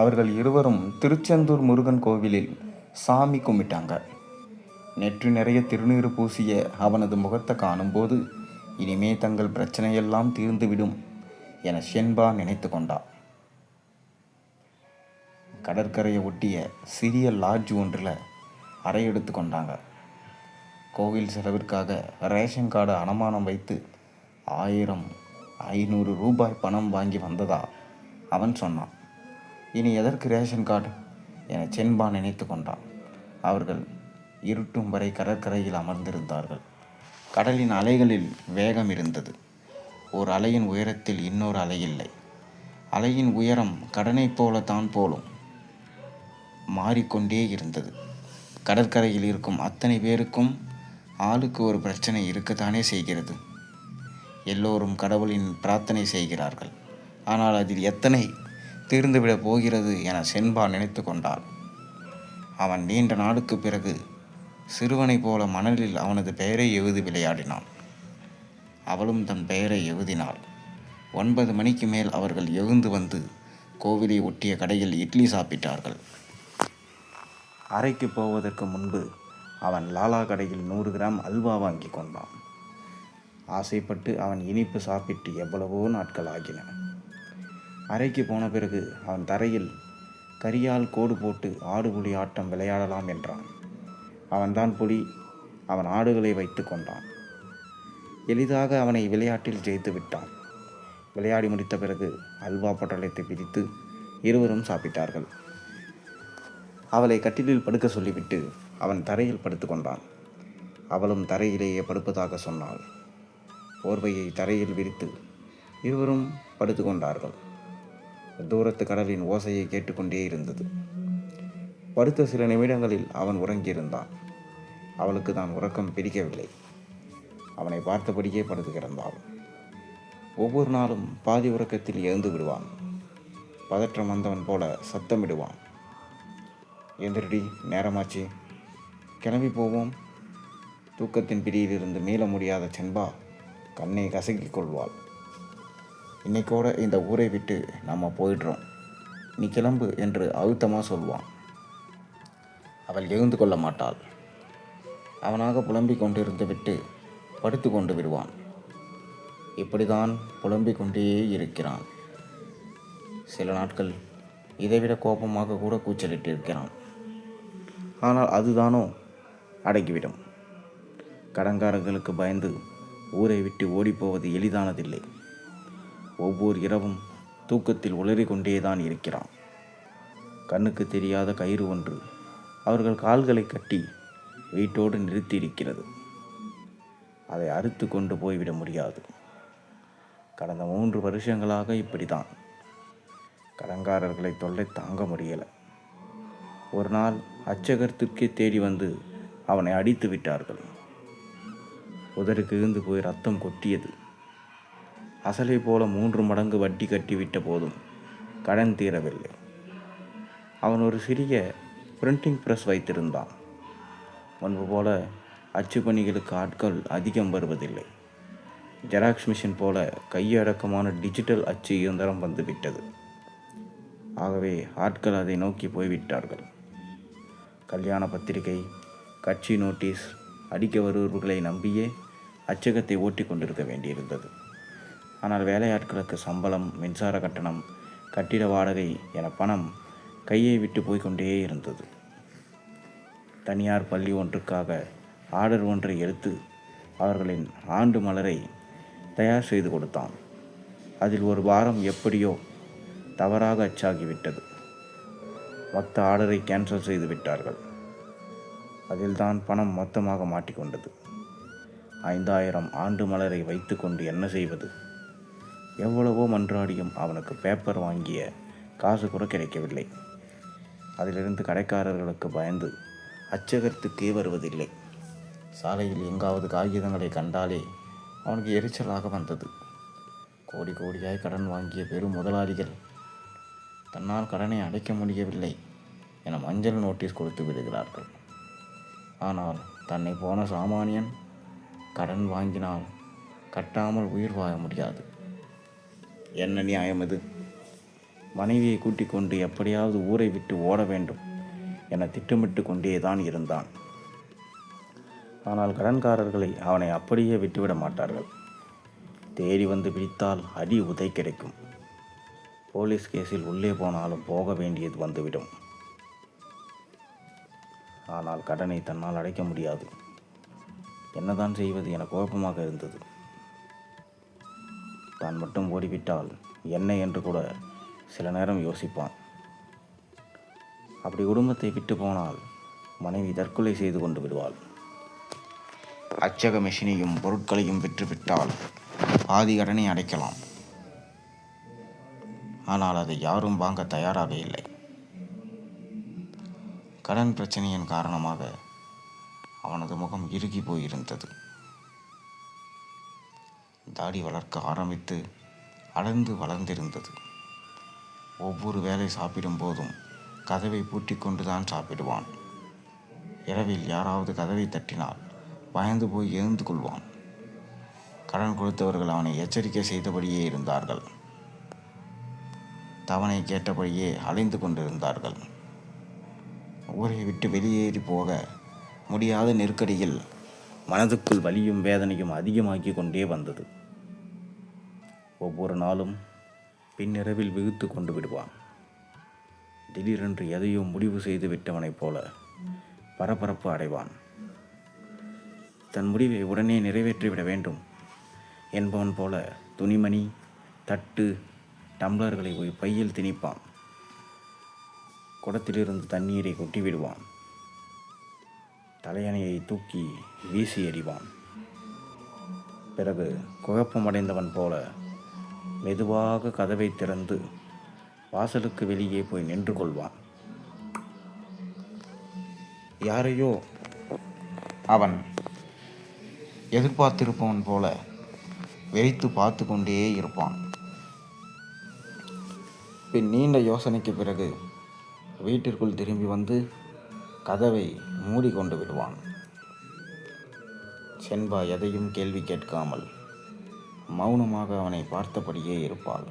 அவர்கள் இருவரும் திருச்செந்தூர் முருகன் கோவிலில் சாமி கும்பிட்டாங்க. நெற்றி நிறைய திருநீறு பூசிய அவனது முகத்தை காணும்போது இனிமே தங்கள் பிரச்சனையெல்லாம் தீர்ந்துவிடும் என ஷென்பா நினைத்து கொண்டா. கடற்கரையை ஒட்டிய சிறிய லாட்ஜ் ஒன்றில் அறை எடுத்து கொண்டாங்க. கோவில் செலவிற்காக ரேஷன் கார்டு அடமானம் வைத்து ஆயிரம் ஐநூறு ரூபாய் பணம் வாங்கி வந்ததா அவன் சொன்னான். இனி எதற்கு ரேஷன் கார்டு? என சென்பா நினைத்து கொண்டான். அவர்கள் இருட்டும் வரை கடற்கரையில் அமர்ந்திருந்தார்கள். கடலின் அலைகளில் வேகம் இருந்தது. ஒரு அலையின் உயரத்தில் இன்னொரு அலை இல்லை. அலையின் உயரம் கடனைப் போலத்தான் போலும் மாறிக்கொண்டே இருந்தது. கடற்கரையில் இருக்கும் அத்தனை பேருக்கும் ஆளுக்கு ஒரு பிரச்சனை இருக்கத்தானே செய்கிறது. எல்லோரும் கடவுளின் பிரார்த்தனை செய்கிறார்கள். ஆனால் அதில் எத்தனை தீர்ந்துவிடப் போகிறது என செண்பா நினைத்து கொண்டாள். அவன் நீண்ட நாளுக்கு பிறகு சிறுவனைப் போல மணலில் அவனது பெயரை எழுதி விளையாடினான். அவளும் தன் பெயரை எழுதினாள். ஒன்பது மணிக்கு மேல் அவர்கள் எழுந்து வந்து கோவிலை ஒட்டிய கடையில் இட்லி சாப்பிட்டார்கள். அறைக்கு போவதற்கு முன்பு அவன் லாலா கடையில் நூறு கிராம் அல்வா வாங்கி கொண்டான். ஆசைப்பட்டு அவன் இனிப்பு சாப்பிட்டு எவ்வளவோ நாட்கள் ஆகின. அறைக்கு போன பிறகு அவன் தரையில் கரியால் கோடு போட்டு ஆடு புலி ஆட்டம் விளையாடலாம் என்றான். அவன்தான் புலி. அவன் ஆடுகளை வைத்து கொண்டான். எளிதாக அவனை விளையாட்டில் ஜெயித்து விட்டான். விளையாடி முடித்த பிறகு அல்வா பொட்டலத்தை பிரித்து இருவரும் சாப்பிட்டார்கள். அவளை கட்டிலில் படுக்க சொல்லிவிட்டு அவன் தரையில் படுத்து கொண்டான். அவளும் தரையிலேயே படுப்பதாக சொன்னாள். போர்வையை தரையில் விரித்து இருவரும் படுத்து கொண்டார்கள். தூரத்து கடலின் ஓசையை கேட்டுக்கொண்டே இருந்தது. படுத்த சில நிமிடங்களில் அவன் உறங்கியிருந்தான். அவளுக்கு தான் உறக்கம் பிடிக்கவில்லை. அவனை பார்த்தபடியே படுத்து கிடந்தாள் ஒவ்வொரு நாளும் பாதி உறக்கத்தில் எழுந்து விடுவான். பதற்றம் வந்தவன் போல சத்தமிடுவான். எந்திரடி நேரமாச்சு. கிளம்பி போவோம். தூக்கத்தின் பிடியிலிருந்து மீள முடியாத செண்பா கண்ணை கசக்கிக் கொள்வாள். இன்னைக்கோட இந்த ஊரை விட்டு நம்ம போயிடுறோம். நீ கிளம்பு என்று அழுத்தமாக சொல்வான். அவள் எழுந்து கொள்ள மாட்டாள். அவனாக புலம்பிக் கொண்டிருந்து விட்டு படுத்து கொண்டு விடுவான். இப்படிதான் புலம்பிக் கொண்டே இருக்கிறான். சில நாட்கள் இதைவிட கோபமாக கூட கூச்சலிட்டு இருக்கிறான். ஆனால் அதுதானோ அடங்கிவிடும். கடங்காரர்களுக்கு பயந்து ஊரை விட்டு ஓடிப்போவது எளிதானதில்லை. ஒவ்வொரு இரவும் தூக்கத்தில் உளறிக்கொண்டே தான் இருக்கிறான். கண்ணுக்கு தெரியாத கயிறு ஒன்று அவர்கள் கால்களை கட்டி வீட்டோடு நிறுத்தியிருக்கிறது. அதை அறுத்து கொண்டு போய்விட முடியாது. கடந்த மூன்று வருஷங்களாக இப்படிதான் கடங்காரர்களை தொல்லை தாங்க முடியலை. ஒரு நாள் அச்சகத்திற்கே தேடி வந்து அவனை அடித்து விட்டார்கள். உதருக்கு இருந்து போய் ரத்தம் கொட்டியது. அசலை போல மூன்று மடங்கு வட்டி கட்டிவிட்ட போதும். கடன் தீரவில்லை. அவன் ஒரு சிறிய பிரிண்டிங் பிரஸ் வைத்திருந்தான். முன்பு போல அச்சு பணிகளுக்கு ஆட்கள் அதிகம் வருவதில்லை. ஜெராக்ஸ் மிஷின் போல கையடக்கமான டிஜிட்டல் அச்சு இயந்திரம் வந்துவிட்டது. ஆகவே ஆட்கள் அதை நோக்கி போய்விட்டார்கள். கல்யாண பத்திரிகை கட்சி நோட்டீஸ் அடிக்க வருபவர்களை நம்பியே அச்சகத்தை ஓட்டி கொண்டிருக்க வேண்டியிருந்தது. ஆனால் வேலையாட்களுக்கு சம்பளம் மின்சார கட்டணம் கட்டிட வாடகை என பணம் கையை விட்டு போய்க்கொண்டே இருந்தது. தனியார் பள்ளி ஒன்றுக்காக ஆர்டர் ஒன்றை எடுத்து அவர்களின் ஆண்டு மலரை தயார் செய்து கொடுத்தான். அதில் ஒரு வாரம் எப்படியோ தவறாக அச்சாகிவிட்டது. மொத்த ஆர்டரை கேன்சல் செய்து விட்டார்கள். அதில்தான் பணம் மொத்தமாக மாட்டிக்கொண்டது ஐந்தாயிரம் ஆண்டு மலரை வைத்துக்கொண்டு என்ன செய்வது? எவ்வளவோ மன்றாடியும் அவனுக்கு பேப்பர் வாங்கிய காசு கூட கிடைக்கவில்லை. அதிலிருந்து கடைக்காரர்களுக்கு பயந்து அச்சகத்துக்கே வருவதில்லை. சாலையில் எங்காவது காகிதங்களை கண்டாலே அவனுக்கு எரிச்சலாக வந்தது. கோடி கோடியாய் கடன் வாங்கிய பெரும் முதலாளிகள் தன்னால் கடனை அடைக்க முடியவில்லை என மஞ்சள் நோட்டீஸ் கொடுத்து விடுகிறார்கள். ஆனால் தன்னை போன சாமானியன் கடன் வாங்கினால் கட்டாமல் உயிர் வாழ முடியாது. என்ன நியாயம் இது? மனைவியை கூட்டிக் கொண்டு எப்படியாவது ஊரை விட்டு ஓட வேண்டும் என திட்டமிட்டு கொண்டே தான் இருந்தான். ஆனால் கடன்காரர்களை அவனை அப்படியே விட்டுவிட மாட்டார்கள். தேடி வந்து பிடித்தால் அடி உதை கிடைக்கும். போலீஸ் கேஸில் உள்ளே போனாலும் போக வேண்டியது வந்துவிடும். ஆனால் கடனை தன்னால் அடைக்க முடியாது. என்னதான் செய்வது என குழப்பமாக இருந்தது. தான் மட்டும் ஓடிவிட்டால் என்ன என்று கூட சில நேரம் யோசிப்பான். அப்படி குடும்பத்தை விட்டு போனால் மனைவி தற்கொலை செய்து கொண்டு விடுவாள். அச்சக மிஷினையும் பொருட்களையும் விற்றுவிட்டால் பாதி கடனை அடைக்கலாம். ஆனால் அதை யாரும் வாங்க தயாராக இல்லை. கடன் பிரச்சனையின் காரணமாக அவனது முகம் இறுகி போயிருந்தது. தாடி வளர்க்க ஆரம்பித்து அடர்ந்து வளர்ந்திருந்தது. ஒவ்வொரு வேலை சாப்பிடும் போதும் கதவை பூட்டி கொண்டுதான் சாப்பிடுவான். இரவில் யாராவது கதவை தட்டினால் பயந்து போய் எழுந்து கொள்வான். கடன் கொடுத்தவர்கள் அவனை எச்சரிக்கை செய்தபடியே இருந்தார்கள். தவணை கேட்டபடியே அலைந்து கொண்டிருந்தார்கள். ஊரை விட்டு வெளியேறி போக முடியாத நெருக்கடியில் மனதுக்குள் வலியும் வேதனையும் அதிகமாகி கொண்டே வந்தது. ஒவ்வொரு நாளும் பின்னிரவில் விகுத்து கொண்டு விடுவான். திடீரென்று எதையோ முடிவு செய்து விட்டவனைப் போல பரபரப்பு அடைவான். தன் முடிவை உடனே நிறைவேற்றிவிட வேண்டும் என்பவன் போல துணிமணி தட்டு டம்ளர்களை பையில் திணிப்பான். குடத்திலிருந்து தண்ணீரை கொட்டி விடுவான். தலையணையை தூக்கி வீசி எறிவான். பிறகு குழப்பமடைந்தவன் போல மெதுவாக கதவை திறந்து வாசலுக்கு வெளியே போய் நின்று கொள்வான். யாரையோ அவன் எதிர்பார்த்திருப்பவன் போல வெறித்து பார்த்து கொண்டே இருப்பான். பின் நீண்ட யோசனைக்கு பிறகு வீட்டிற்குள் திரும்பி வந்து கதவை மூடிக்கொண்டு விடுவான். செண்பா எதையும் கேள்வி கேட்காமல் மௌனமாக அவனை பார்த்தபடியே இருப்பாள்.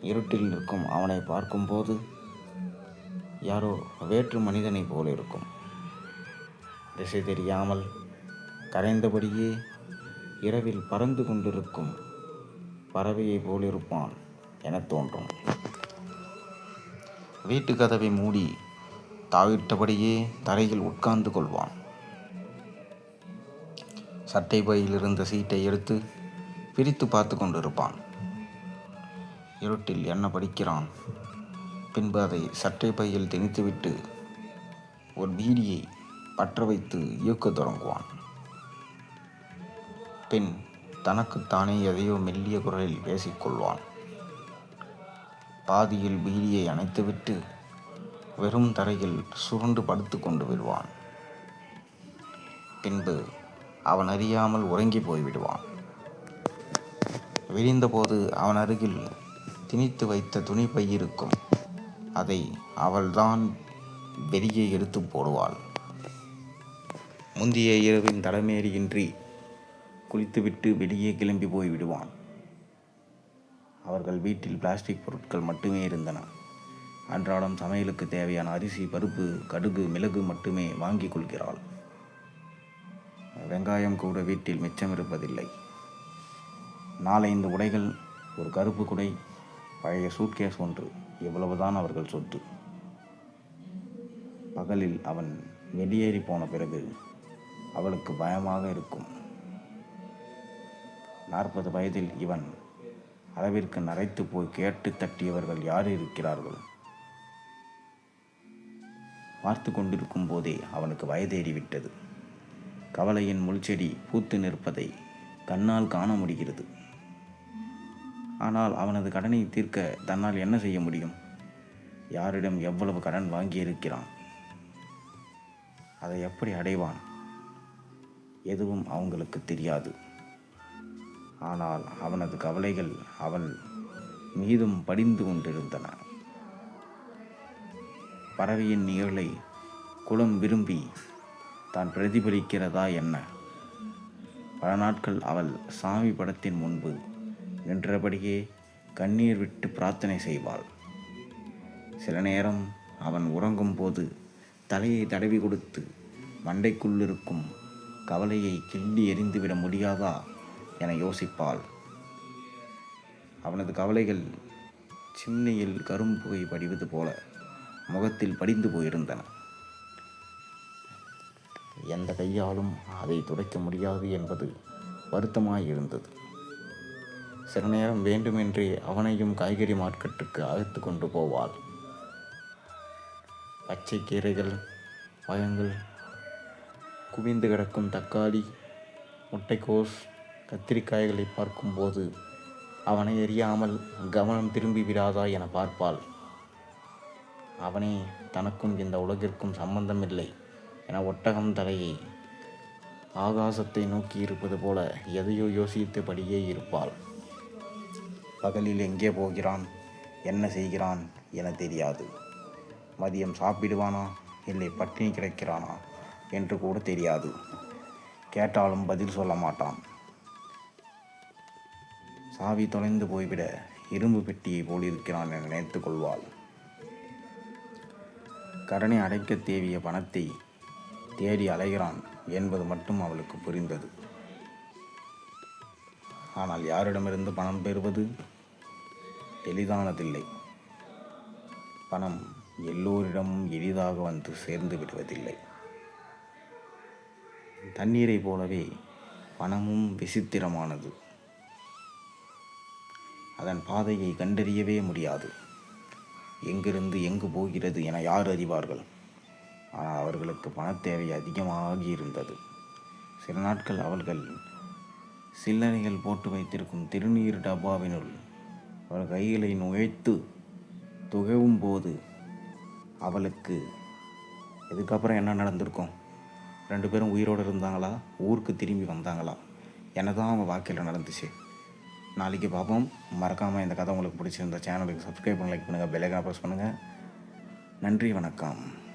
இருட்டில் நிற்கும் அவனை பார்க்கும்போது யாரோ வேற்று மனிதனைப் போல இருக்கும். திசை தெரியாமல் கரைந்தபடியே இரவில் பறந்து கொண்டிருக்கும் பறவையைப் போலிருப்பான் என தோன்றும். வீட்டு கதவை மூடி தாவிட்டபடியே தரையில் உட்கார்ந்து கொள்வான். சட்டை பையில் இருந்த சீட்டை எடுத்து பிரித்து பார்த்து கொண்டிருப்பான். இருட்டில் என்ன படிக்கிறான்? பின்பு அதை சட்டை பையில் திணித்துவிட்டு ஒரு பீடியை பற்ற வைத்து இயக்கத் தொடங்குவான். பின் தனக்குத்தானே எதையோ மெல்லிய குரலில் பேசிக்கொள்வான். பாதியில் பீடியை அணைத்துவிட்டு வெறும் தரையில் சுருண்டு படுத்து கொண்டு விடுவான். பின்பு அவன் அறியாமல் உறங்கி போய்விடுவான். விரிந்தபோது அவன் அருகில் திணித்து வைத்த துணி பையிருக்கும். அதை அவள்தான் வெளியே எடுத்து போடுவாள். முந்திய இரவின் தலைமேறியின்றி குளித்துவிட்டு வெளியே கிளம்பி போய் விடுவான் அவர்கள் வீட்டில் பிளாஸ்டிக் பொருட்கள் மட்டுமே இருந்தன. அன்றாடம் சமையலுக்கு தேவையான அரிசி பருப்பு கடுகு மிளகு மட்டுமே வாங்கிக் கொள்கிறாள். வெங்காயம் கூட வீட்டில் மிச்சம் இருப்பதில்லை. நாலைந்து உடைகள் ஒரு கருப்பு குடை பழைய சூட்கேஸ் ஒன்று இவ்வளவுதான் அவர்கள் சொத்து. பகலில் அவன் வெளியேறி போன பிறகு அவளுக்கு பயமாக இருக்கும். நாற்பது வயதில் இவன் அளவிற்கு நரைத்து போய் கேட்டு தட்டியவர்கள் யார் இருக்கிறார்கள்? பார்த்து கொண்டிருக்கும் போதே அவனுக்கு வயதேறிவிட்டது. கவலையின் முள்செடி பூத்து நிற்பதை கண்ணால் காண முடிகிறது. ஆனால் அவனது கடனை தீர்க்க தன்னால் என்ன செய்ய முடியும்? யாரிடம் எவ்வளவு கடன் வாங்கியிருக்கிறான்? அதை எப்படி அடைவான்? எதுவும் அவங்களுக்கு தெரியாது. ஆனால் அவனது கவலைகள் அவன் மீதும் படிந்து கொண்டிருந்தன. பறவையின் நிகழை குளம் விரும்பி தான் பிரதிபலிக்கிறதா என்ன? பல நாட்கள் அவள் சாமி படத்தின் முன்பு நின்றபடியே கண்ணீர் விட்டு பிரார்த்தனை செய்வாள். சில நேரம் அவன் உறங்கும் போது தலையை தடவி கொடுத்து மண்டைக்குள்ளிருக்கும் கவலையை கிள்ளி எறிந்துவிட முடியாதா என யோசிப்பாள். அவனது கவலைகள் சிம்னியில் கரும்புகை படிவது போல முகத்தில் படிந்து போயிருந்தன. எந்த கையாலும் அதை துடைக்க முடியாது என்பது வருத்தமாயிருந்தது. சில நேரம் வேண்டுமென்றே அவனையும் காய்கறி மார்க்கெட்டுக்கு அழைத்து கொண்டு போவாள். பச்சை கீரைகள் பழங்கள் குவிந்து கிடக்கும் தக்காளி முட்டைக்கோஸ் கத்திரிக்காய்களை பார்க்கும்போது அவனை எறியாமல் கவனம் திரும்பி விடாதா என பார்ப்பாள். அவனே தனக்கும் இந்த உலகிற்கும் சம்பந்தமில்லை. என ஒட்டகம் தலையை ஆகாசத்தை நோக்கி இருப்பது போல எதையோ யோசித்தபடியே இருப்பாள். பகலில் எங்கே போகிறான்? என்ன செய்கிறான் என தெரியாது. மதியம் சாப்பிடுவானா? இல்லை பட்டினி கிடைக்கிறானா? என்று கூட தெரியாது. கேட்டாலும் பதில் சொல்ல மாட்டான். சாவி தொலைந்து போய்விட இரும்பு பெட்டியை போலிருக்கிறான் என நினைத்து கொள்வாள். கடனை அடைக்க தேவிய பணத்தை தேடி அலைகிறான் என்பது மட்டும் அவளுக்கு புரிந்தது. ஆனால் யாரிடமிருந்து பணம் பெறுவது? எளிதானதில்லை. பணம் எல்லோரிடமும் எளிதாக வந்து சேர்ந்து விடுவதில்லை. தண்ணீரை போலவே பணமும் விசித்திரமானது. அதன் பாதையை கண்டறியவே முடியாது. எங்கிருந்து எங்கு போகிறது என யார் அறிவார்கள்? அவர்களுக்கு பணத்தேவை அதிகமாகி இருந்தது சில நாட்கள் அவர்கள் சில்லறைகள் போட்டு வைத்திருக்கும் திருநீர் டப்பாவினுள் அவள் கைகளை நுழைத்து துகவும் போது அவளுக்கு இதுக்கப்புறம் என்ன நடந்திருக்கும்? ரெண்டு பேரும் உயிரோடு இருந்தாங்களா? ஊருக்கு திரும்பி வந்தாங்களா? என்ன தான் அவங்க வாழ்க்கையில் நடந்துச்சு. நாளைக்கு பார்ப்போம். மறக்காமல் இந்த கதை உங்களுக்கு பிடிச்சிருந்த சேனலுக்கு சப்ஸ்கிரைப் பண்ண லைக் பண்ணுங்கள் பெல்லைக்கான ப்ரெஸ் பண்ணுங்கள் நன்றி வணக்கம்.